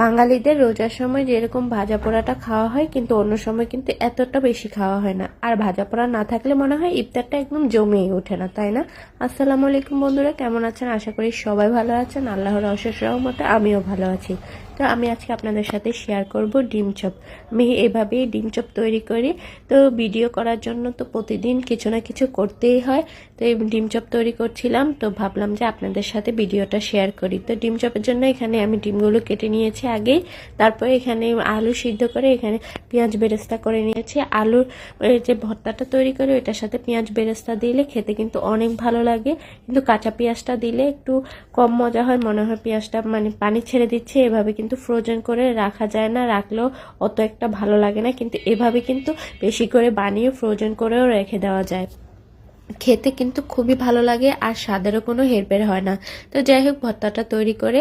বাঙালিদের রোজার সময় যেরকম ভাজা পোড়াটা খাওয়া হয়, কিন্তু অন্য সময় কিন্তু এতটা বেশি খাওয়া হয় না। আর ভাজা পোড়া না থাকলে মনে হয় ইফতারটা একদম জমেই ওঠে না, তাই না? আসসালামু আলাইকুম বন্ধুরা, কেমন আছেন? আশা করি সবাই ভালো আছেন। আল্লাহর অশেষ রহমতে আমিও ভালো আছি। তো আমি আজকে আপনাদের সাথে শেয়ার করব ডিম চপ। আমি এভাবেই ডিম চপ তৈরি করি। তো ভিডিও করার জন্য তো প্রতিদিন কিছু না কিছু করতেই হয়। তো এই ডিম চপ তৈরি করছিলাম, তো ভাবলাম যে আপনাদের সাথে ভিডিওটা শেয়ার করি। তো ডিম চপের জন্য এখানে আমি ডিমগুলো কেটে নিয়েছি। আগেই তারপরে এখানে আলু সিদ্ধ করে এখানে পেঁয়াজ বেরেস্তা করে নিয়েছি। আলুর যে ভর্তাটা তৈরি করে ওইটার সাথে পেঁয়াজ বেরেস্তা দিলে খেতে কিন্তু অনেক ভালো লাগে। কিন্তু কাঁচা পেঁয়াজটা দিলে একটু কম মজা হয়। মনে হয় পেঁয়াজটা মানে পানি ছেড়ে দিচ্ছে। এভাবে কিন্তু ফ্রোজেন করে রাখা যায় না। রাখলেও অত একটা ভালো লাগে না। কিন্তু এভাবে কিন্তু বেশি করে বানিয়ে ফ্রোজেন করেও রেখে দেওয়া যায়। খেতে কিন্তু খুবই ভালো লাগে আর স্বাদেরও কোনো হেরফের হয় না। তো যাই হোক, ভর্তাটা তৈরি করে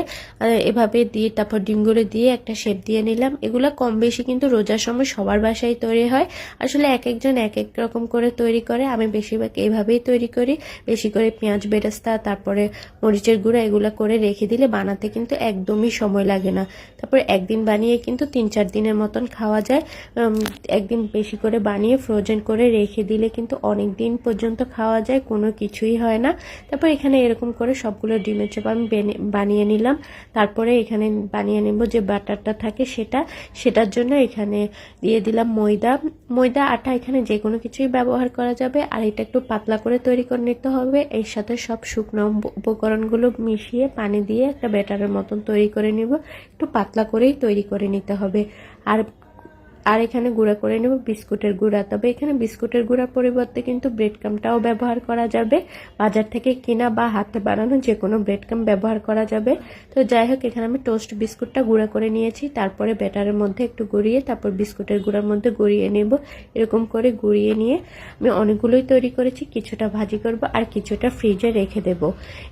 এভাবে দিয়ে তারপর ডিমগুলো দিয়ে একটা শেপ দিয়ে নিলাম। এগুলো কম বেশি কিন্তু রোজার সময় সবার বাসায় তৈরি হয়। আসলে এক একজন এক এক রকম করে তৈরি করে। আমি বেশিরভাগ এইভাবেই তৈরি করি। বেশি করে পেঁয়াজ, বেরেস্তা, তারপরে মরিচের গুঁড়া এগুলো করে রেখে দিলে বানাতে কিন্তু একদমই সময় লাগে না। তারপরে একদিন বানিয়ে কিন্তু তিন চার দিনের মতন খাওয়া যায়। একদিন বেশি করে বানিয়ে ফ্রোজেন করে রেখে দিলে কিন্তু অনেক দিন পর্যন্ত খাওয়া যায়, কোনো কিছুই হয় না। তারপর এখানে এরকম করে সবগুলো ডিমের চপ আমি বেনে- বানিয়ে নিলাম। তারপরে এখানে বানিয়ে নেব যে বাটারটা থাকে সেটা, সেটার জন্য এখানে দিয়ে দিলাম ময়দা। ময়দা, আটা এখানে যে কোনো কিছুই ব্যবহার করা যাবে। আর এটা একটু পাতলা করে তৈরি করে নিতে হবে। এর সাথে সব শুকনো উপকরণগুলো মিশিয়ে পানি দিয়ে একটা ব্যাটারের মতন তৈরি করে নিব। একটু পাতলা করেই তৈরি করে নিতে হবে। আর আর এখানে গুঁড়া করে নেব বিস্কুটের গুঁড়া। তবে এখানে বিস্কুটের গুঁড়ার পরিবর্তে কিন্তু ব্রেড কামটাও ব্যবহার করা যাবে। বাজার থেকে কিনা বা হাতে বানানো যে কোনো ব্রেড কাম ব্যবহার করা যাবে। তো যাই হোক, এখানে আমি টোস্ট বিস্কুটটা গুঁড়া করে নিয়েছি। তারপরে ব্যাটারের মধ্যে একটু গড়িয়ে তারপর বিস্কুটের গুঁড়ার মধ্যে গড়িয়ে নেব। এরকম করে গড়িয়ে নিয়ে আমি অনেকগুলোই তৈরি করেছি। কিছুটা ভাজি করব আর কিছুটা ফ্রিজে রেখে দেব।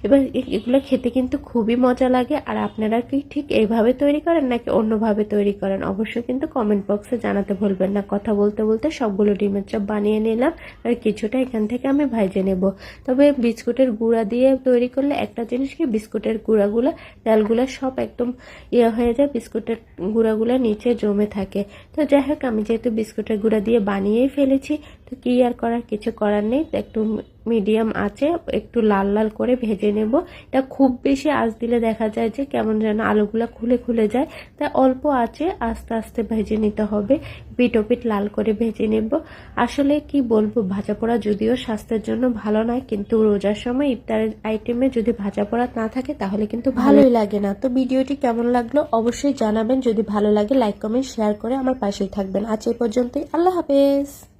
এবার এগুলো খেতে কিন্তু খুবই মজা লাগে। আর আপনারা কি ঠিক এইভাবে তৈরি করেন নাকি অন্যভাবে তৈরি করেন? অবশ্যই কিন্তু কমেন্ট বক্সে জানাতে ভুলবেন না। কথা বলতে বলতে সবগুলো ডিমের চপ বানিয়ে নিলাম। আর কিছুটা এখান থেকে আমি ভাইজে নেব। তবে বিস্কুটের গুঁড়া দিয়ে তৈরি করলে একটা জিনিস কি বিস্কুটের গুঁড়াগুলো, তেলগুলো সব একদম ইয়ে হয়ে যায়, বিস্কুটের গুঁড়াগুলো নিচে জমে থাকে। তো যাই হোক, আমি যেহেতু বিস্কুটের গুঁড়া দিয়ে বানিয়েই ফেলেছি, তো কি আর করার? কিছু করার নেই। একটু মিডিয়াম আছে, একটু লাল লাল করে ভেজে নেব। এটা খুব বেশি আঁচ দিলে দেখা যায় যে কেমন যেন আলুগুলো খুলে খুলে যায়। তাই অল্প আছে আস্তে আস্তে ভেজে নিতে হবে। পিট ও পিট লাল করে ভেজে নেব। আসলে কি বলব, ভাজা পোড়া যদিও স্বাস্থ্যের জন্য ভালো নয়, কিন্তু রোজার সময় ইফতারের আইটেমে যদি ভাজা পোড়া না থাকে তাহলে কিন্তু ভালোই লাগে না। তো ভিডিওটি কেমন লাগল অবশ্যই জানাবেন। যদি ভালো লাগে, লাইক, কমেন্ট, শেয়ার করে আমার পাশেই থাকবেন। আজ এই পর্যন্তই। আল্লাহ হাফেজ।